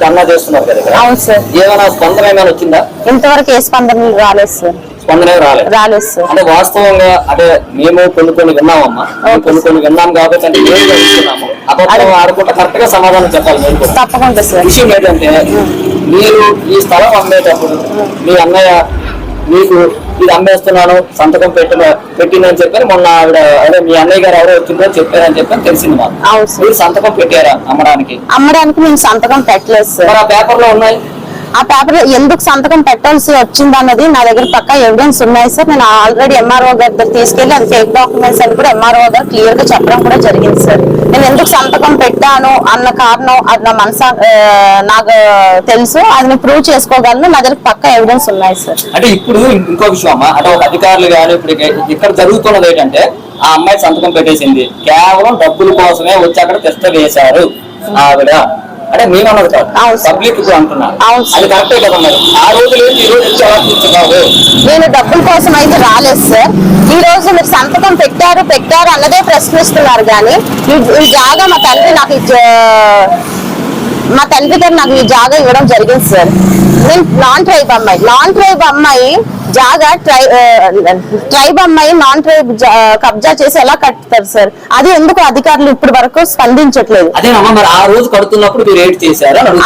ధర్నా చేస్తున్నారు కదా ఏమైనా స్పందన ఏమైనా వచ్చిందా? ఇంతవరకు ఏ స్పందనలు రాలేదు సార్ స్పందన రాలేదు. రాలేదు సార్ అంటే వాస్తవంగా అంటే మేము కొన్ని కొన్ని విన్నామమ్మా. మేము కొన్ని కొన్ని విన్నాం కాబట్టి అంటే ఏం జరుగుతున్నాము అబద్ధం ఆడుకుంటే కరెక్ట్గా సమాధానం చెప్పాలి మీరు కూడా. తప్పకుండా సార్ విషయం ఏంటంటే మీరు ఈ స్థలం అమ్మేటప్పుడు మీ అన్నయ్య మీకు ఇది అమ్మేస్తున్నాను సంతకం పెట్టిన పెట్టిందని చెప్పని మొన్న ఆవిడ అదే మీ అన్నయ్య గారు ఎవరో వచ్చిందో చెప్పారని చెప్పని తెలిసింది మాకు. మీరు సంతకం పెట్టారా అమ్మడానికి? అమ్మడానికి మేము సంతకం పెట్టలేదు సార్ ఆ పేపర్లో ఉన్నాయి? ఆ పేపర్ ఎందుకు సంతకం పెట్టాల్సి వచ్చింది అన్నది నా దగ్గర పక్క ఎవిడెన్స్ ఉన్నాయి సార్. నేను ఆల్రెడీ ఎంఆర్ఓ గారి దగ్గర తీసుకెళ్ళి అది ఫేక్ డాక్యుమెంట్స్ అని కూడా ఎంఆర్ఓ గారు క్లియర్గా చెప్పడం కూడా జరిగింది సార్. నేను ఎందుకు సంతకం పెట్టాను అన్న కారణం అది నా మనసా నాకు తెలుసు. అది నేను ప్రూవ్ చేసుకోగలను. నా దగ్గర పక్క ఎవిడెన్స్ ఉన్నాయి సార్. అంటే ఇప్పుడు ఇంకో విషయం అమ్మా. అంటే ఒక అధికారులు కానీ ఇప్పుడు ఇక్కడ జరుగుతున్నది ఏంటంటే ఆ అమ్మాయి సంతకం పెట్టేసింది. కేవలం డబ్బుల కోసమే వచ్చి అక్కడ టెస్ట్ వేశారు. ఆవిడ. అంటే మేము అన్నది కాదు. పబ్లిక్ ఇప్పుడు అంటున్నారు. అది కరెక్టే కదా మరి. ఆ రోజు లేదు ఈ రోజు కూర్చున్నావు నేను డబ్బుల కోసం అయితే రాలేదు సార్. ఈ రోజు మీరు సంతకం పెట్టారు పెట్టారు అన్నదే ప్రశ్నిస్తున్నారు కానీ ఈ- జాగా మా తండ్రి నాకు మా తండ్రి గారు నాకు ఈ జాగా ఇవ్వడం జరిగింది సార్. నేను నాన్ ట్రైబ్ అమ్మాయి. నాన్ ట్రైబ్ అమ్మాయి జాగా ట్రై ట్రైబ్ అమ్మాయి నాన్ ట్రైబ్ జా- కబ్జా చేసి ఎలా కట్టుతారు సార్? అది ఎందుకు అధికారులు ఇప్పటి వరకు స్పందించట్లేదు? ఆ రోజు కడుతున్నప్పుడు.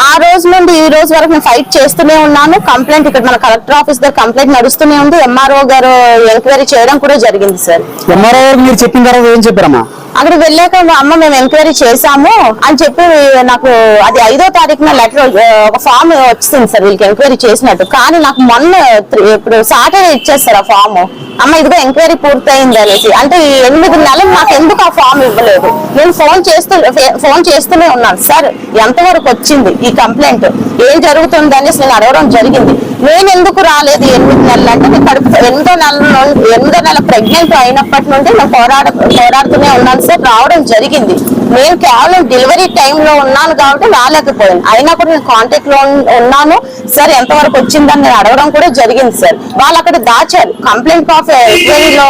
ఆ రోజు నుండి ఈ రోజు వరకు నేను ఫైట్ చేస్తూనే ఉన్నాను. కంప్లైంట్ ఇక్కడ మన కలెక్టర్ ఆఫీస్ దగ్గర కంప్లైంట్ నడుస్తూనే ఉంది. ఎంఆర్ఓ గారు ఎంక్వైరీ చేయడం కూడా జరిగింది సార్. ఎంఆర్ఓ మీరు చెప్పిన తర్వాత ఏం చెప్పారమ్మా? అక్కడ వెళ్ళాక అమ్మ మేము ఎంక్వైరీ చేశాము అని చెప్పి నాకు అది ఐదో తారీఖున లెటర్ ఒక ఫామ్ వచ్చింది సార్ వీళ్ళకి ఎంక్వైరీ చేసినట్టు. కానీ నాకు మొన్న ఇప్పుడు సాటర్డే ఇచ్చేస్తారు ఆ ఫామ్ అమ్మ ఇదిగో ఎంక్వైరీ పూర్తయింది అనేసి. అంటే ఈ ఎనిమిది నెలలు మాకు ఎందుకు ఆ ఫామ్ ఇవ్వలేదు? నేను ఫోన్ చేస్తూ ఫోన్ చేస్తూనే ఉన్నాను. సార్ ఎంతవరకు వచ్చింది ఈ కంప్లైంట్? ఏం జరుగుతుంది అనేసి నేను అడగడం జరిగింది. నేను ఎందుకు రాలేదు ఎనిమిది నెలలు? అంటే నేను కడుపు ఎనిమిదో నెల ఎనిమిదో నెల ప్రెగ్నెంట్ అయినప్పటి నుండి నేను పోరాడ పోరాడుతూనే ఉన్నాను సార్. రావడం జరిగింది. నేను కేవలం డెలివరీ టైంలో ఉన్నాను కాబట్టి రాలేకపోయాను. అయినా కూడా నేను కాంటాక్ట్లో ఉన్నాను. సార్ ఎంతవరకు వచ్చిందని నేను అడగడం కూడా జరిగింది సార్. వాళ్ళు అక్కడ దాచారు. కంప్లైంట్ ఆఫ్ ఎంక్వైరీలో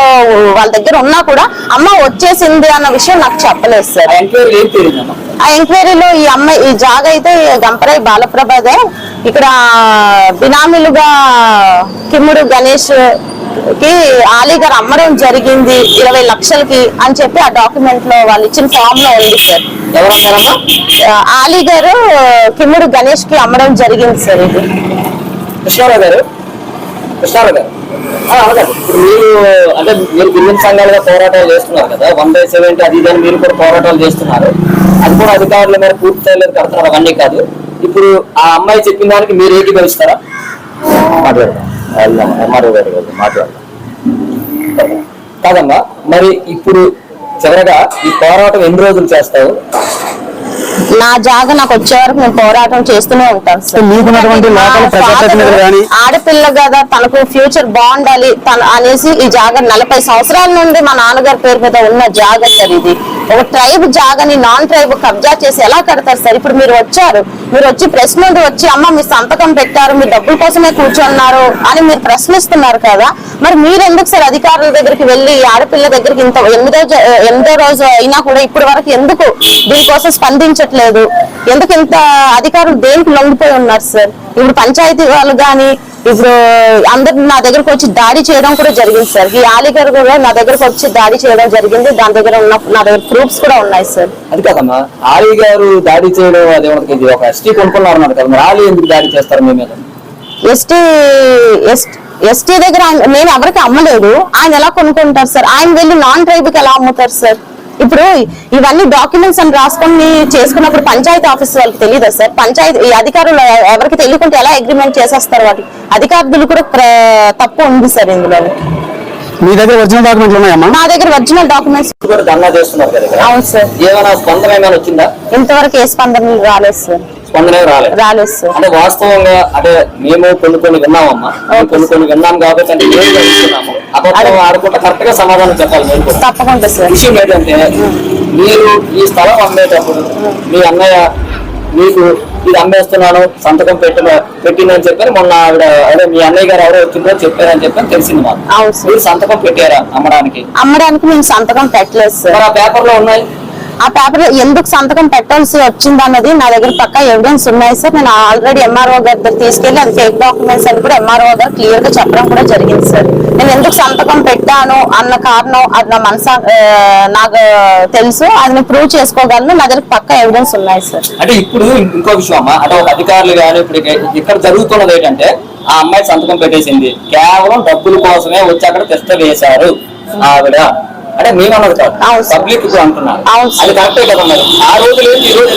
వాళ్ళ దగ్గర ఉన్నా కూడా అమ్మ వచ్చేసింది అన్న విషయం నాకు చెప్పలేదు సార్. ఎంక్వైరీ ఆ ఎంక్వైరీలో ఈ అమ్మాయి ఈ జాగ అయితే గంపరాయి బాలప్రభదే. ఇక్కడ బినామీలుగా కిమ్ముడు గణేష్కి ఆలీ గారు అమ్మడం జరిగింది ఇరవై లక్షలకి అని చెప్పి ఆ డాక్యుమెంట్లో వాళ్ళు ఇచ్చిన ఫామ్లో ఉంది సార్. ఆలీ గారు కిమ్ముడు గణేష్కి అమ్మడం జరిగింది సార్ ఇది. కృష్ణారావు గారు? కృష్ణారావు గారు. ఇప్పుడు మీరు అంటే మీరు గిరిజన సంఘాలుగా పోరాటాలు చేస్తున్నారు కదా వన్ బై సెవెంటీ అది ఇది అని మీరు కూడా పోరాటాలు చేస్తున్నారు. అది కూడా అధికారుల మీద పూర్తి స్థాయిలో కడుతున్నారు అవన్నీ కాదు. ఇప్పుడు ఆ అమ్మాయి చెప్పిన దానికి మీరు ఏకీభవిస్తారా? మాట్లాడదాం. ఎంఆర్ఓ గారి మాట్లాడదాం. కాదమ్మా మరి ఇప్పుడు చివరగా ఈ పోరాటం ఎన్ని రోజులు చేస్తావు? నా జాగ నాకు వచ్చే వరకు నేను పోరాటం చేస్తూనే ఉంటాను ఆడపిల్ల కదా తనకు ఫ్యూచర్ బాగుండాలి తన అనేసి ఈ జాగ నలభై సంవత్సరాల నుండి మా నాన్నగారి పేరు మీద ఉన్న జాగ సార్ ఇది. ఒక ట్రైబ్ జాగని నాన్ ట్రైబ్ కబ్జా చేసి ఎలా కడతారు సార్ ఇప్పుడు మీరు వచ్చారు మీరు వచ్చి ప్రెస్ ముందు వచ్చి అమ్మ మీ సంతకం పెట్టారు మీ డబ్బుల కోసమే కూర్చున్నారు అని మీరు ప్రశ్నిస్తున్నారు కదా మరి మీరు ఎందుకు సార్ అధికారుల దగ్గరికి వెళ్ళి ఆడపిల్ల దగ్గరికి ఇంత ఎనిమిదో ఎనిమిదో రోజు అయినా కూడా ఇప్పటి వరకు ఎందుకు దీనికోసం స్పందించట్లేదు? ఎందుకు ఇంత అధికారులు దేనికి లొంగిపోయి ఉన్నారు సార్? ఇప్పుడు పంచాయతీ వాళ్ళు కానీ ఇప్పుడు అందరు నా దగ్గరకు వచ్చి దాడి చేయడం కూడా జరిగింది సార్ ఈ ఆలి గారు కూడా నా దగ్గరకు వచ్చి దాడి చేయడం జరిగింది. దాని దగ్గర ఉన్న నా దగ్గర ప్రూఫ్స్ కూడా ఉన్నాయి సార్ అది కాదమ్మా. ఆలీ గారు దాడి చేయడం అది ఇది ఒక ఎస్టీ కొనుక్కున్నారు అన్నారు కదా మరి ఆలీ ఎందుకు దాడి చేస్తారు మీ మీద? ఎస్టీ ఎస్టీ దగ్గర ఆయన నేను ఎవరికి అమ్మలేదు. ఆయన ఎలా కొనుక్కుంటారు సార్ ఆయన వెళ్ళి నాన్ ట్రైబ్కి ఎలా అమ్ముతారు సార్ ఇప్పుడు ఇవన్నీ డాక్యుమెంట్స్ అని రాసుకొని చేసుకున్నప్పుడు పంచాయతీ ఆఫీస్ వాళ్ళకి తెలియదా సార్? పంచాయతీ అధికారులు ఎవరికి తెలియకుంటే ఎలా అగ్రిమెంట్ చేసేస్తారు వాటికి అధికారులు కూడా తప్పు ఉంది సార్ ఇందులో. మీ దగ్గర ఒరిజినల్ డాక్యుమెంట్లు ఉన్నాయమ్మా? నా దగ్గర ఒరిజినల్ డాక్యుమెంట్స్ ధర్నా చేస్తున్నారు కదా ఇక్కడ. అవును సార్. ఏమైనా స్పందన ఏమైనా వచ్చిందా? ఇంతవరకు ఏ స్పందనలు రాలేదు సార్. స్పందన ఏమీ రాలేదు. రాలేదు సార్. అంటే వాస్తవంగా అంటే మేము కొన్ని కొన్ని విన్నామమ్మా మేము కొన్ని కొన్ని విన్నాం కాబట్టి అంటే ఏం ఇస్తున్నాము అబద్ధం ఆడుకుంటే కరెక్ట్గా సమాధానం చెప్పాలి మీరు కూడా. తప్పకుండా సార్. విషయం ఏంటంటే మీరు ఈ స్థలం అమ్మేటప్పుడు మీ అన్నయ్య మీకు ఇది అమ్మేస్తున్నాను సంతకం పెట్టిన పెట్టిందని చెప్పని మొన్న ఆవిడ అదే మీ అన్నయ్య గారు ఎవరో వచ్చిందో చెప్పారని చెప్పని తెలిసింది మాకు. మీరు సంతకం పెట్టారా అమ్మడానికి? అమ్మడానికి మేము సంతకం పెట్టలేదు సార్. ఆ పేపర్లో ఉన్నాయి? ఆ పేపర్ ఎందుకు సంతకం పెట్టాల్సి వచ్చింది అన్నది నా దగ్గర పక్క ఎవిడెన్స్ ఉన్నాయి సార్. నేను ఆల్రెడీ ఎంఆర్ఓ గారి దగ్గర తీసుకెళ్ళి అది ఫేక్ డాక్యుమెంట్స్ అని కూడా ఎంఆర్ఓ గారు క్లియర్గా చెప్పడం కూడా జరిగింది సార్. నేను ఎందుకు సంతకం పెట్టాను అన్న కారణం అది నా మనసా నాకు తెలుసు. అది నేను ప్రూవ్ చేసుకోగలను. నా దగ్గర పక్క ఎవిడెన్స్ ఉన్నాయి సార్. అంటే ఇప్పుడు ఇంకో విషయం అమ్మా. అంటే ఒక అధికారులు కానీ ఇప్పుడు ఇక్కడ జరుగుతున్నది ఏంటంటే ఆ అమ్మాయి సంతకం పెట్టేసింది. కేవలం డబ్బుల కోసమే వచ్చి అక్కడ తెస్త వేశారు. ఆవిడ. అంటే మేమన్నది కాదు అవును సార్. పబ్లిక్. అది కరెక్టే కదా మరి? ఆ రోజు లేదు ఈ రోజు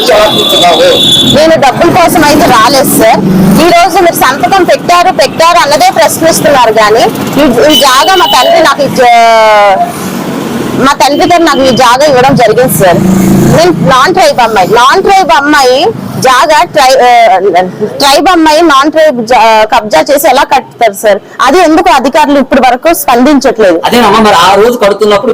నేను డబ్బుల కోసం అయితే రాలేదు సార్. ఈ రోజు మీరు సంతకం పెట్టారు పెట్టారు అన్నదే ప్రశ్నిస్తున్నారు కానీ ఈ- జాగా మా తండ్రి నాకు మా తండ్రి గారు నాకు ఈ జాగా ఇవ్వడం జరిగింది సార్. నేను నాన్ ట్రైబ్ అమ్మాయి. నాన్ ట్రైబ్ అమ్మాయి జాగా ట్రై ట్రైబ్ అమ్మాయి నాన్ ట్రైబ్ జా- కబ్జా చేసి ఎలా కట్టుతారు సార్? అది ఎందుకు అధికారులు ఇప్పటి వరకు స్పందించట్లేదు? ఆ రోజు కడుతున్నప్పుడు.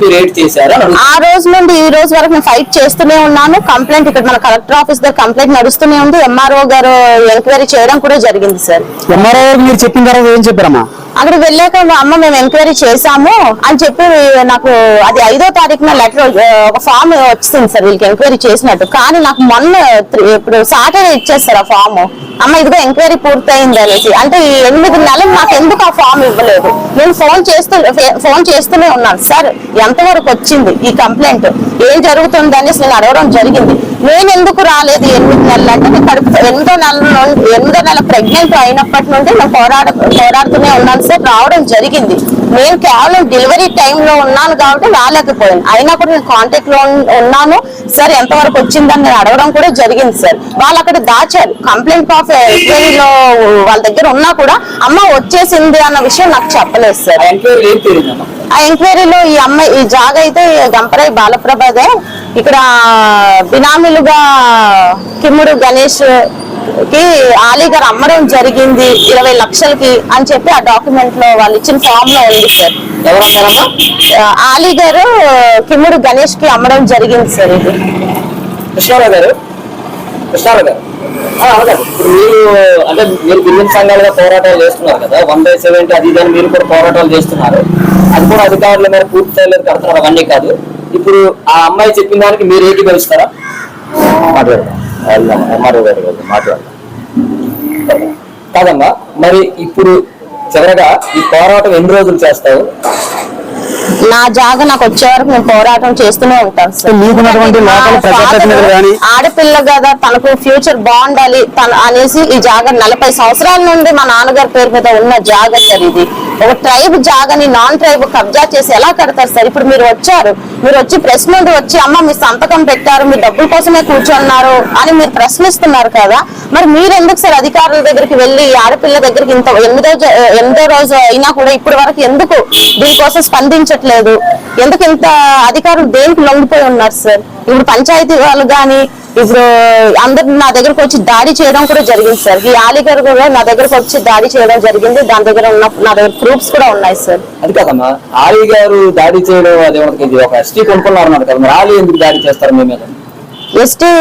ఆ రోజు నుండి ఈ రోజు వరకు నేను ఫైట్ చేస్తూనే ఉన్నాను. కంప్లైంట్ ఇక్కడ మన కలెక్టర్ ఆఫీస్ దగ్గర కంప్లైంట్ నడుస్తూనే ఉంది. ఎంఆర్ఓ గారు ఎంక్వైరీ చేయడం కూడా జరిగింది సార్. ఎంఆర్ఓ మీరు చెప్పిన తర్వాత ఏం చెప్పారమ్మా? అక్కడ వెళ్ళాక అమ్మ మేము ఎంక్వైరీ చేశాము అని చెప్పి నాకు అది ఐదో తారీఖున లెటర్ ఒక ఫామ్ వచ్చింది సార్ వీళ్ళకి ఎంక్వైరీ చేసినట్టు. కానీ నాకు మొన్న ఇప్పుడు సాటర్డే ఇచ్చేస్తారు ఆ ఫామ్. అమ్మ ఇదిగో ఎంక్వైరీ పూర్తయింది అనేసి. అంటే ఈ ఎనిమిది నెలలు నాకు ఎందుకు ఆ ఫామ్ ఇవ్వలేదు? నేను ఫోన్ చేస్తూ ఫోన్ చేస్తూనే ఉన్నాను. సార్ ఎంతవరకు వచ్చింది ఈ కంప్లైంట్? ఏం జరుగుతుంది అనేసి నేను అడగడం జరిగింది. నేను ఎందుకు రాలేదు ఎనిమిది నెలలు? అంటే నేను కడుపు ఎనిమిదో నెల ఎనిమిదో నెల ప్రెగ్నెంట్ అయినప్పటి నుండి నేను పోరాడ పోరాడుతూనే ఉన్నాను. సార్ రావడం జరిగింది. నేను కేవలం డెలివరీ టైంలో ఉన్నాను కాబట్టి రాలేకపోయాను. అయినా కూడా నేను కాంటాక్ట్లో ఉన్- ఉన్నాను. సార్ ఎంతవరకు వచ్చిందని నేను అడగడం కూడా జరిగింది సార్. వాళ్ళు అక్కడ దాచారు. కంప్లైంట్ ఆఫ్ ఎంక్వైరీలో వాళ్ళ దగ్గర ఉన్నా కూడా అమ్మ వచ్చేసింది అన్న విషయం నాకు చెప్పలేదు సార్. ఆ ఎంక్వైరీలో ఈ అమ్మాయి ఈ జాగ అయితే గంపరాయి బాలప్రభదే. ఇక్కడ బినామీలుగా కిమ్ముడు గణేష్ కి ఆలీ గారు అమ్మడం జరిగింది ఇరవై లక్షలకి అని చెప్పి ఆ డాక్యుమెంట్లో వాళ్ళు ఇచ్చిన ఫామ్లో ఉంది సార్ ఎవరన్నారమ్మా ఆ, ఆలీ గారు కిమ్ముడు గణేష్కి అమ్మడం జరిగింది సార్ ఇది. కృష్ణారావు గారు? కృష్ణారావు గారు. ఇప్పుడు మీరు అంటే మీరు సంఘాలుగా పోరాటాలు చేస్తున్నారు కదా వన్ బై సెవెంటీ అది మీరు కూడా పోరాటాలు చేస్తున్నారు. అది కూడా అధికారుల మీద పూర్తి కడుతున్నారు అవన్నీ కాదు. ఇప్పుడు ఆ అమ్మాయి చెప్పిన దానికి మీరు ఏంటి గెలుస్తారా ఎంఆర్ఓ గారు మాట్లాడదాం కాదమ్మా మరి ఇప్పుడు చివరగా ఈ పోరాటం ఎన్ని రోజులు చేస్తావు? నా జాగ నాకు వచ్చే వరకు నేను పోరాటం చేస్తూనే ఉంటాను ఆడపిల్ల కదా తనకు ఫ్యూచర్ బాగుండాలి తన అనేసి ఈ జాగ నలభై సంవత్సరాల నుండి మా నాన్నగారి పేరు మీద ఉన్న జాగ సార్ ఇది. ఒక ట్రైబ్ జాగని నాన్ ట్రైబ్ కబ్జా చేసి ఎలా కడతారు సార్? ఇప్పుడు మీరు వచ్చారు. మీరు వచ్చి ప్రెస్ నుండి వచ్చి అమ్మ మీ సంతకం పెట్టారు మీ డబ్బుల కోసమే కూర్చున్నారు అని మీరు ప్రశ్నిస్తున్నారు కదా. మరి మీరు ఎందుకు సార్ అధికారుల దగ్గరికి వెళ్ళి ఆడపిల్ల దగ్గరికి ఇంత ఎనిమిదో ఎనిమిదో రోజు అయినా కూడా ఇప్పటి వరకు ఎందుకు దీనికోసం స్పందించట్లేదు? ఎందుకు ఇంత అధికారులు దేనికి లొంగిపోయి ఉన్నారు సార్? ఇప్పుడు పంచాయతీ వాళ్ళు కానీ ఇప్పుడు అందరు నా దగ్గరకు వచ్చి దాడి చేయడం కూడా జరిగింది సార్ ఈ ఆలి గారు కూడా నా దగ్గరకు వచ్చి దాడి చేయడం జరిగింది. దాని దగ్గర ఉన్న నా దగ్గర ప్రూఫ్స్ కూడా ఉన్నాయి సార్ అది కాదమ్మా. ఆలీ గారు దాడి చేయడం అది ఇది ఒక ఎస్టీ కొనుక్కున్నారు అన్నారు కదా మరి ఆలీ ఎందుకు దాడి చేస్తారు మీ మీద? ఎస్టీ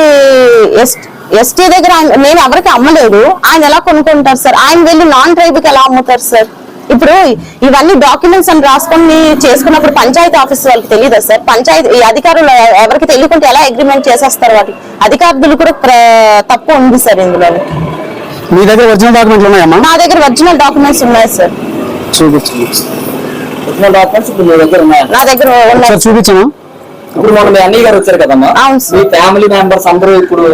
ఎస్టీ దగ్గర నేను ఎవరికి అమ్మలేదు. ఆయన ఎలా కొనుక్కుంటారు సార్ ఆయన వెళ్ళి నాన్ ట్రైబ్కి ఎలా అమ్ముతారు సార్ ఇప్పుడు ఇవన్నీ డాక్యుమెంట్స్ అని రాసుకొని చేసుకున్నప్పుడు పంచాయతీ ఆఫీస్ వాళ్ళకి తెలియదా సార్? పంచాయతీ ఈ అధికారులు ఎవరికి తెలియకుంటే ఎలా అగ్రిమెంట్ చేసేస్తారు వాటి? అధికారులు కూడా తప్పు ఉంది సార్ ఇందులో. మీ దగ్గర ఒరిజినల్ డాక్యుమెంట్లు ఉన్నాయమ్మా? నా దగ్గర ఒరిజినల్ డాక్యుమెంట్స్ ఉన్నాయి సార్. చూపించండి ఒరిజినల్ డాక్యుమెంట్స్ ఇప్పుడు మీ దగ్గర ఉన్నాయి? నా దగ్గర ఉన్నాయి. చూపించమా ఇప్పుడు మొన్న మీ అన్నయ్య గారు వచ్చారు కదమ్మా? మీ ఫ్యామిలీ మెంబర్స్ అందరూ ఇప్పుడు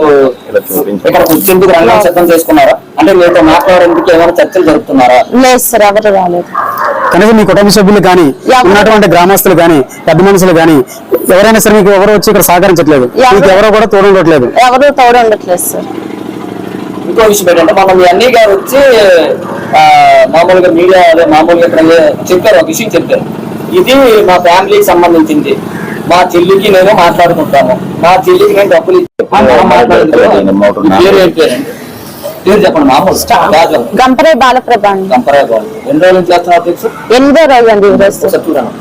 ఇక్కడ వచ్చేందుకు రంగం సిద్ధం చేసుకున్నారా? అంటే మీతో మాట్లాడేందుకు ఏమైనా చర్చలు జరుపుతున్నారా? లేదు సార్ ఎవరు రాలేదు. కనీసం మీ కుటుంబ సభ్యులు కానీ? ఉన్నటువంటి గ్రామస్తులు కానీ పెద్ద మనుషులు కానీ ఎవరైనా సరే మీకు ఎవరు వచ్చి ఇక్కడ సహకరించట్లేదు? మీకు ఎవరో కూడా తోడుండట్లేదు ఎవరు తోడు ఉండట్లేదు సార్. ఇంకో విషయం ఏంటంటే మొన్న మీ అన్నయ్య గారు వచ్చి మామూలుగా మీడియా మామూలుగా ఇక్కడ చెప్పారు ఒక విషయం చెప్పారు. ఇది మా ఫ్యామిలీకి సంబంధించింది. మా చెల్లికి నేను మాట్లాడుకుంటాము. మా చెల్లికి నేను డబ్బులు ఇచ్చి పేరు చెప్పండి మామూలు గంపరే బాలప్రభ బాల్ ఎన్ని రోజుల చేస్తున్నారు తెలుసు? ఎనిమిదో రోజు అండి చూడండి.